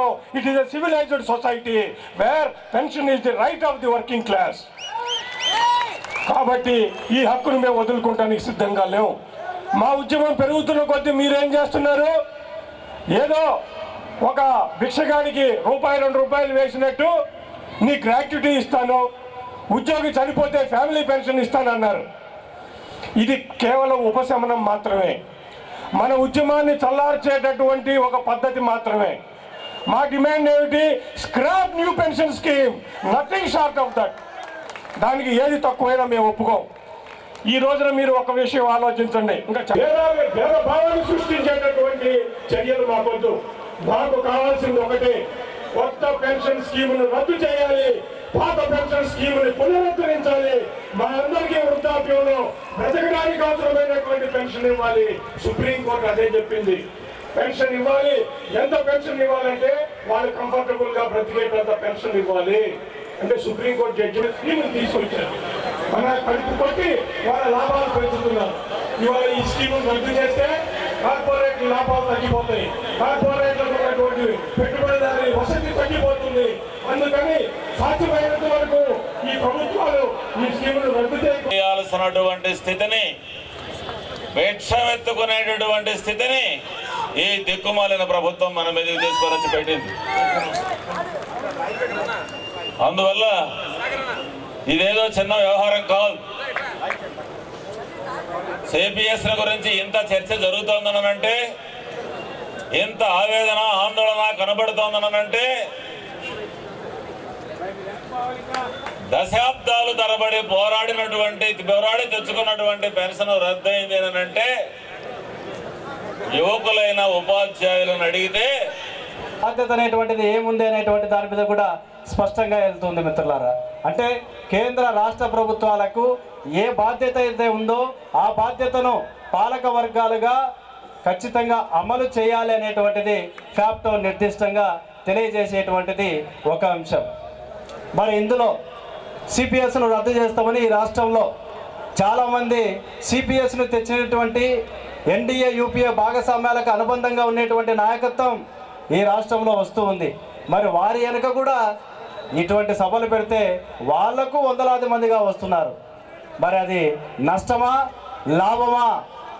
No it is a civilized society where pension is the right of the working class కాబట్టి ఈ హక్కును మేము వదులుకుంటానికి సిద్ధంగా లేవు మా ఉద్యమం పెరుగుతున్న కొద్దీ మీరేం చేస్తున్నారు? ఏదో ఒక భిక్షగాడికి రూపాయి రెండు రూపాయలు వేసినట్టు నీ గ్రాట్యుటీ ఇస్తాను ఉద్యోగి చనిపోతే ఫ్యామిలీ పెన్షన్ ఇస్తానన్నారు. ఇది కేవలం ఉపశమనం మాత్రమే. మన ఉద్యమాన్ని చల్లార్చేటటువంటి ఒక పద్ధతి మాత్రమే. మా డిమాండ్ ఏమిటి? Scrap new pension scheme. Nothing short of that దానికి ఏది తక్కువైనా మేము ఒప్పుకోం. ఈ రోజున మీరు ఒక విషయం ఆలోచించండి. ఇంకా భేదభావాన్ని సృష్టించేటటువంటి చర్యలు మాకొద్దు. మాకు కావాల్సింది ఒకటే. కొత్త పెన్షన్ స్కీమును రద్దు చేయాలి. పాత పెన్షన్ స్కీముని పునరుద్ధరించాలి. మా అందరికీ వృద్ధాప్యంలో బ్రతకడానికి అవసరమైనటువంటి పెన్షన్ ఇవ్వాలి. సుప్రీంకోర్టు అదే చెప్పింది. పెన్షన్ ఇవ్వాలి. ఎంత పెన్షన్ ఇవ్వాలంటే వాళ్ళు కంఫర్టబుల్గా బ్రతికేటంత పెన్షన్ ఇవ్వాలి. అంటే సుప్రీంకోర్టు జడ్జిమెంట్ స్కీమ్ తీసుకొచ్చారు. మన కడుపు కొట్టి వాళ్ళ లాభాలు పెంచుతున్నారు. ఇవాళ ఈ స్కీమ్ రద్దు చేస్తే కార్పొరేట్ లాభాలు తగ్గిపోతాయి. కార్పొరేట్లకు ఉన్నటువంటి పెట్టుబడిదారి వసతి తగ్గిపోతుంది. అందుకని సాధ్యమైనంత వరకు ఈ ప్రభుత్వాలు ఈ స్కీములు రద్దు చేయాల్సినటువంటి స్థితిని భిక్షమెత్తుకునేటటువంటి స్థితిని ఈ దిక్కుమాలిన ప్రభుత్వం మన మీద తీసుకొని పెట్టింది. అందువల్ల ఇదేదో చిన్న వ్యవహారం కాదు. సిపిఎస్ గురించి ఇంత చర్చ జరుగుతోందనంటే ఇంత ఆవేదన ఆందోళన కనబడుతోందనంటే దశాబ్దాలు తరబడి పోరాడినటువంటి పోరాడి తెచ్చుకున్నటువంటి పెన్షన్ రద్దయింది అని అంటే యువకులైన ఉపాధ్యాయులను అడిగితే బాధ్యత అనేటువంటిది ఏముంది అనేటువంటి దాని మీద కూడా స్పష్టంగా వెళ్తుంది మిత్రులారా. అంటే కేంద్ర రాష్ట్ర ప్రభుత్వాలకు ఏ బాధ్యత అయితే ఉందో ఆ బాధ్యతను పాలక వర్గాలుగా ఖచ్చితంగా అమలు చేయాలి అనేటువంటిది ఫ్యాప్టో నిర్దిష్టంగా తెలియజేసేటువంటిది ఒక అంశం. మరి ఇందులో సిపిఎస్ను రద్దు చేస్తామని ఈ రాష్ట్రంలో చాలామంది సిపిఎస్ను తెచ్చినటువంటి ఎన్డీఏ యూపీఏ భాగస్వామ్యాలకు అనుబంధంగా ఉండేటువంటి నాయకత్వం ఈ రాష్ట్రంలో వస్తూ ఉంది. మరి వారి వెనుక కూడా ఇటువంటి సభలు పెడితే వాళ్ళకు వందలాది మందిగా వస్తున్నారు. మరి అది నష్టమా లాభమా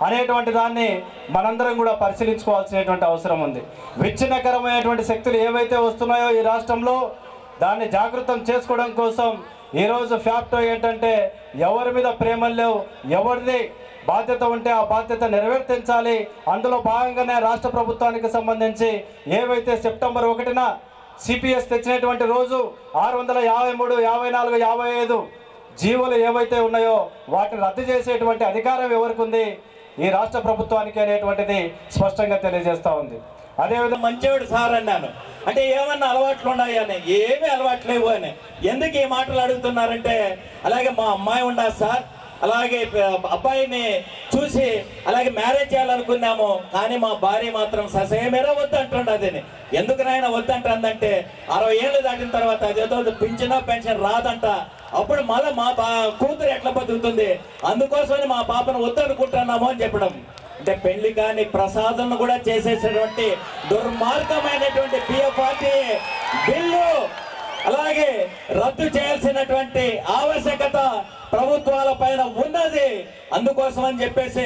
అనేటువంటి దాన్ని మనందరం కూడా పరిశీలించుకోవాల్సినటువంటి అవసరం ఉంది. విచ్ఛిన్నకరమైనటువంటి శక్తులు ఏవైతే వస్తున్నాయో ఈ రాష్ట్రంలో దాన్ని జాగృతం చేసుకోవడం కోసం ఈరోజు ఫ్యాక్టో ఏంటంటే ఎవరి మీద ప్రేమలు లేవు ఎవరిది బాధ్యత ఉంటే ఆ బాధ్యత నెరవేర్తించాలి. అందులో భాగంగానే రాష్ట్ర ప్రభుత్వానికి సంబంధించి ఏవైతే సెప్టెంబర్ ఒకటిన సిపిఎస్ తెచ్చినటువంటి రోజు ఆరు వందల యాభై మూడు యాభై నాలుగు యాభై ఐదు జీవోలు ఏవైతే ఉన్నాయో వాటిని రద్దు చేసేటువంటి అధికారం ఎవరికి ఉంది ఈ రాష్ట్ర ప్రభుత్వానికి అనేటువంటిది స్పష్టంగా తెలియజేస్తూ ఉంది. అదేవిధంగా మంచివాడు సార్ అన్నాను. అంటే ఏమన్నా అలవాట్లు ఉన్నాయని ఏమీ అలవాట్లు లేవు అని. ఎందుకు ఈ మాటలు అడుగుతున్నారంటే అలాగే మా అమ్మాయి ఉండదు సార్? అలాగే అబ్బాయిని చూసి అలాగే మ్యారేజ్ చేయాలనుకున్నాము కానీ మా భార్య మాత్రం ససేమేరా వద్దంటుండదని ఎందుకు నాయన వద్దంటుందంటే అరవై ఏళ్ళు దాటిన తర్వాత అదేదో పింఛన పెన్షన్ రాదంట. అప్పుడు మళ్ళీ మా బా కూతురు ఎట్లా బతుకుతుంది? అందుకోసమని మా పాపను వద్దనుకుంటున్నాము అని చెప్పడం. అంటే పెళ్ళి కాని ప్రసాదం కూడా చేసేసినటువంటి దుర్మార్గమైనటువంటి పిఎఫ్ పార్టీ బిల్లు అలాగే రద్దు చేయాల్సినటువంటి ఆవశ్యకత ప్రభుత్వాల పైన ఉన్నది. అందుకోసం అని చెప్పేసి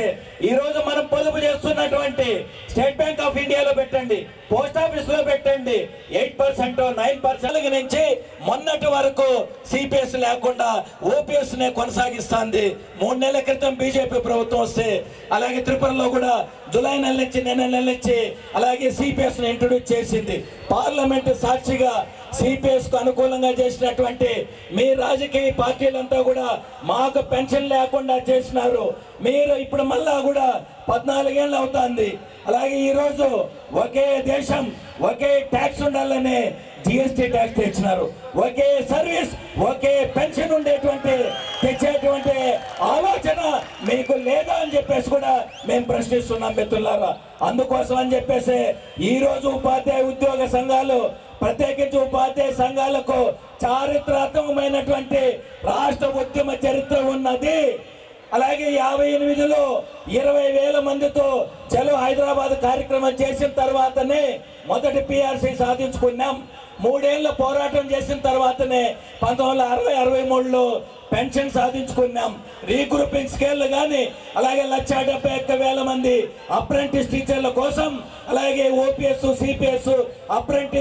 ఈ రోజు మనం పొదుపు చేస్తున్నటువంటి స్టేట్ బ్యాంక్ ఆఫ్ ఇండియాలో పెట్టండి పోస్ట్ ఆఫీస్లో పెట్టండి. ఎయిట్ పర్సెంట్ నైన్ పర్సెంట్ నుంచి మొన్నటి వరకు సిపిఎస్ లేకుండా ఓపీఎస్ నే కొనసాగిస్తుంది. మూడు నెలల క్రితం బీజేపీ ప్రభుత్వం వస్తే అలాగే త్రిపురలో కూడా జూలై నెల నుంచి నెల నెల నుంచి అలాగే సిపిఎస్ని ఇంట్రొడ్యూస్ చేసింది. పార్లమెంట్ సాక్షిగా సిపిఎస్కు అనుకూలంగా చేసినటువంటి మీ రాజకీయ పార్టీలంతా కూడా మాకు పెన్షన్ లేకుండా చేసినారు. మీరు ఇప్పుడు మళ్ళా కూడా పద్నాలుగేళ్ళు అవుతుంది. అలాగే ఈరోజు ఒకే దేశం ఒకే ట్యాక్స్ ఉండాలని జిఎస్టీ ట్యాక్స్ తెచ్చినారు. ఒకే సర్వీస్ ఒకే పెన్షన్ ఉండేటువంటి తెచ్చేటువంటి ఆలోచన మీకు లేదా అని చెప్పేసి కూడా మేము ప్రశ్నిస్తున్నాం మిత్రులారా. అందుకోసం అని చెప్పేసి ఈరోజు ఉపాధ్యాయ ఉద్యోగ సంఘాలు ప్రత్యేకించి ఉపాధ్యాయ సంఘాలకు చారిత్రాత్మకమైనటువంటి రాష్ట్ర ఉద్యమ చరిత్ర ఉన్నది. అలాగే యాభై ఎనిమిదిలో ఇరవై వేల మందితో చలో హైదరాబాద్ కార్యక్రమం చేసిన తర్వాతనే మొదటి పిఆర్సీ సాధించుకున్నాం. మూడేళ్ళ పోరాటం చేసిన తర్వాతనే పంతొమ్మిది వందల అరవై అరవై మూడులో పెన్షన్ సాధించుకున్నాం. రీగ్రూపింగ్ స్కేల్ కానీ అలాగే లక్ష డెబ్బై ఒక్క వేల మంది అప్రెంటిస్ టీచర్ల కోసం అలాగే ఓపీఎస్ సిపిఎస్ అప్రెంటిస్